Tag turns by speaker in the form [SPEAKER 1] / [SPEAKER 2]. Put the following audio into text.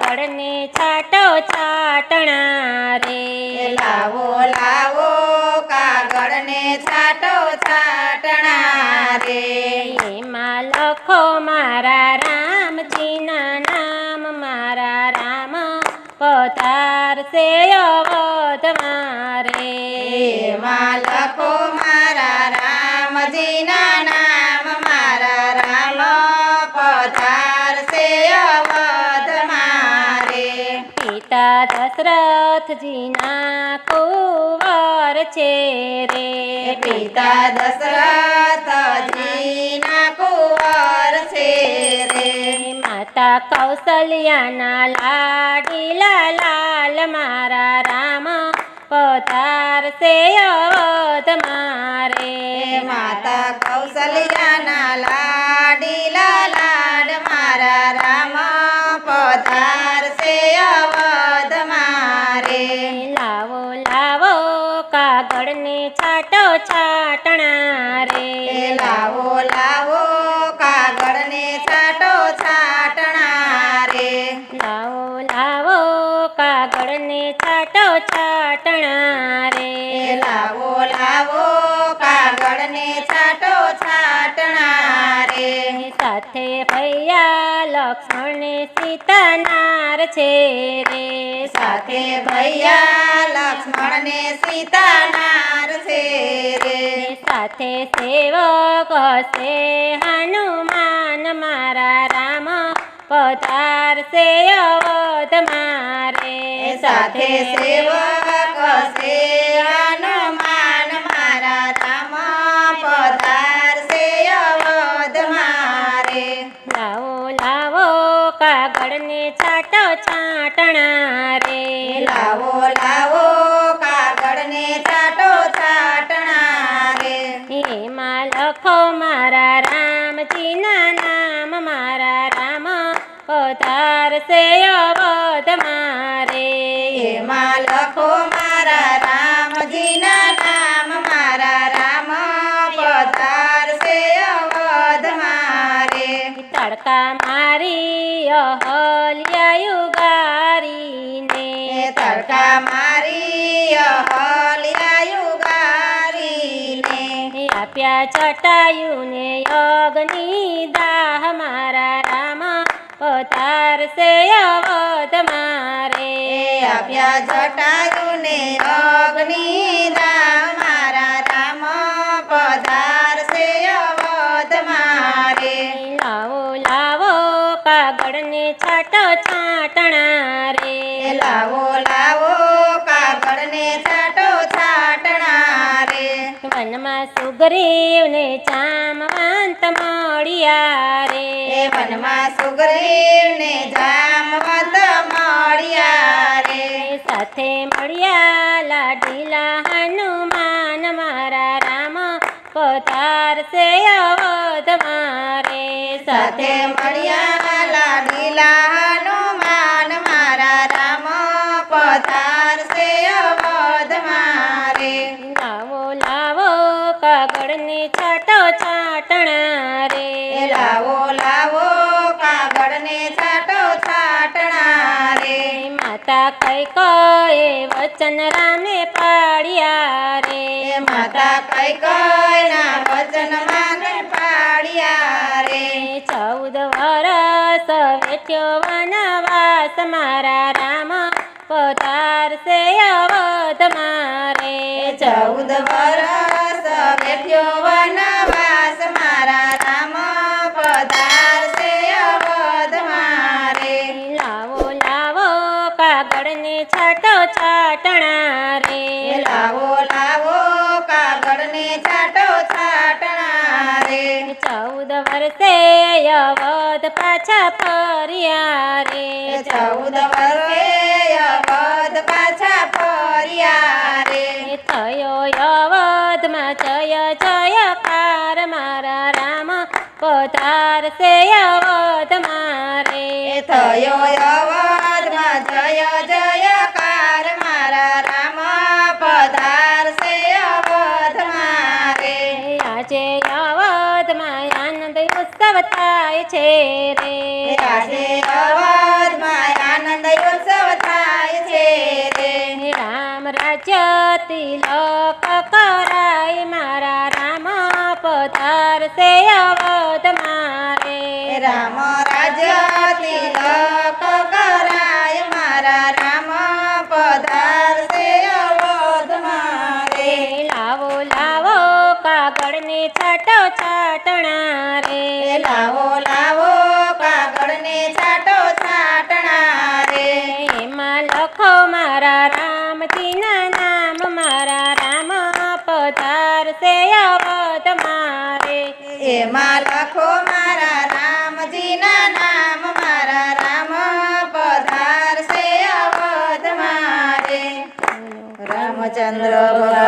[SPEAKER 1] કાગળને છાટો છાટણા રે.
[SPEAKER 2] લાવો લાવો કાગળને છાટો છાટણા રે.
[SPEAKER 1] એમાં લખો મારા રામજીના નામ મારા રામ પધારશે અવધમાં રે.
[SPEAKER 2] એમાં લખો મારા રામજીના નામ મારા રામ પધારશે અવધમાં
[SPEAKER 1] પિતા દશરથજીના કુંવર છે રે.
[SPEAKER 2] પિતા દશરથજીના કુંવર છે રે.
[SPEAKER 1] માતા કૌશલ્યાના લાડીલા લાલ મારા રામ પધારશે અવધ મારે.
[SPEAKER 2] માતા કૌશલ્યાના લાડીલા
[SPEAKER 1] કાગળને છાટો છાટણા રે.
[SPEAKER 2] લાવો લાવો કાગળને છાટો છાટણા રે.
[SPEAKER 1] લાવો લાવો કાગળને છાટો છાટણા રે.
[SPEAKER 2] લાવો
[SPEAKER 1] સાથે ભૈયા લક્ષ્મણને સીતાનાર છે રે.
[SPEAKER 2] સાથે ભૈયા લક્ષ્મણને સીતાનાર છે રે.
[SPEAKER 1] સાથે સેવક હશે હનુમાન મારા રામ પધારશે અવધ મારે.
[SPEAKER 2] સાથે સેવક
[SPEAKER 1] કાગળને છાટો છાટણા રે.
[SPEAKER 2] લાવો લાવો કાગળને છાટો છાટણા રે.
[SPEAKER 1] એમાં લખો મારા રામજીના નામ મારા રામ પધારશે અવધમાં તડકા મારી અહલ્યા ગારીને
[SPEAKER 2] તડકા મારી અહલ્યાયુ ગારીને
[SPEAKER 1] આપ્યા ચટાયુને અગ્નિ દાહ મારા રામ પધારશે અવધમાં
[SPEAKER 2] મારે. આપ્યા જટાયુને અગ્નિદાન મારા
[SPEAKER 1] કાગળને છાટો છાટણા રે.
[SPEAKER 2] લાવો લાવો કાગળને છાટો છાટણા રે.
[SPEAKER 1] વનમાં સુગ્રીવને ચામવંત મળ્યા રે.
[SPEAKER 2] વનમાં સુગ્રીવને જામવંત મળ્યા રે.
[SPEAKER 1] સાથે મળ્યા પધારશે અવધમાં મારે.
[SPEAKER 2] સાથે મળ્યા લાડીલા.
[SPEAKER 1] માતા કઈ કઈ વચન રામે પાડ્યા રે.
[SPEAKER 2] માતા કઈ કઈ ના વચન માંગે પાડ્યા રે.
[SPEAKER 1] ચૌદ વરસ વેઠ્યો વનવાસ મારા રામ પધારશે અવધ મારે.
[SPEAKER 2] ચૌદ વરસ બેઠ્યો
[SPEAKER 1] વર્ષે અવધ પાછા ફર્યા રે
[SPEAKER 2] ચૌદ વર્ષે અવધ પાછા ફર્યા રે.
[SPEAKER 1] થયો અવધમાં જય જયકાર મારા રામ પધારશે અવધમાં
[SPEAKER 2] મારે
[SPEAKER 1] થયો થાય છે રે.
[SPEAKER 2] રામ રાજ્ય
[SPEAKER 1] તિલક કરાય મારા રામ પધારશે અવધ મારે.
[SPEAKER 2] રામ રાજ્ય તિલક કરાય મારા રામ પધાર સે અવધ મારે.
[SPEAKER 1] લાવો લાવો કાગળની છાટો છાટણા મારા રામજીના નામ મારા રામ પધારશે અવત મારે.
[SPEAKER 2] એમાં લખો મારા રામજીના નામ મારા રામ પધારશે અવત મારે. રામચંદ્ર ભગવાન